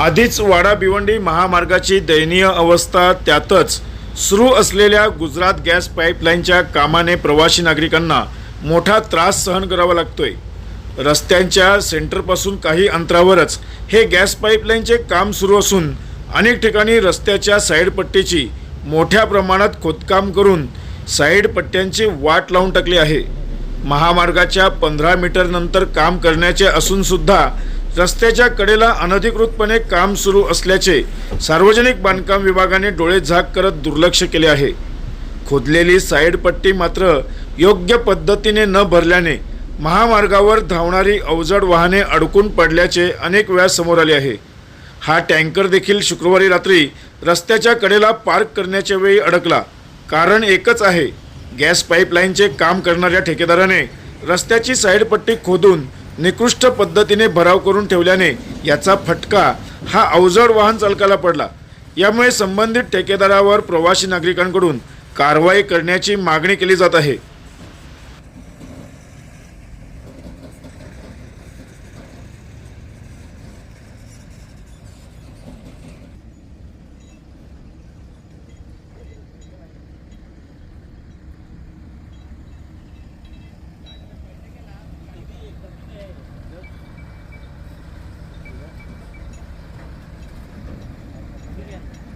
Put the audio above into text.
आधीच वाडा भिवंडी महामार्गाची दयनीय अवस्था त्यातच सुरू असलेल्या गुजरात गॅस पाईपलाईनच्या कामाने प्रवासी नागरिकांना मोठा त्रास सहन करावा लागतोय. रस्त्यांच्या सेंटरपासून काही अंतरावरच हे गॅस पाईपलाईनचे काम सुरू असून अनेक ठिकाणी रस्त्याच्या साईडपट्टीची मोठ्या प्रमाणात खोदकाम करून साईडपट्ट्यांची वाट लावून टाकली आहे. महामार्गाच्या पंधरा मीटरनंतर काम करण्याचे असूनसुद्धा रस्त्याच्या कडेला अनधिकृतपणे काम सुरू असल्याचे सार्वजनिक बांधकाम विभागाने डोळे झाक करत दुर्लक्ष केले आहे. खोदलेली साईड पट्टी मात्र योग्य पद्धतीने न भरल्याने महामार्गावर धावणारी अवजड वाहने अडकून पडल्याचे अनेक वेळा समोर आले आहे. हा टँकर देखील शुक्रवारी रात्री रस्त्याच्या कडेला पार्क करण्याच्या वेळी अडकला. कारण एकच आहे गॅस पाईपलाईनचे काम करणाऱ्या ठेकेदाराने रस्त्याची साईडपट्टी खोदून निकृष्ट पद्धतीने भराव करून ठेवल्याने याचा फटका हा अवजड वाहन चालकाला पडला. यामुळे संबंधित ठेकेदारावर प्रवासी नागरिकांकडून कारवाई करण्याची मागणी केली जात आहे. Yeah.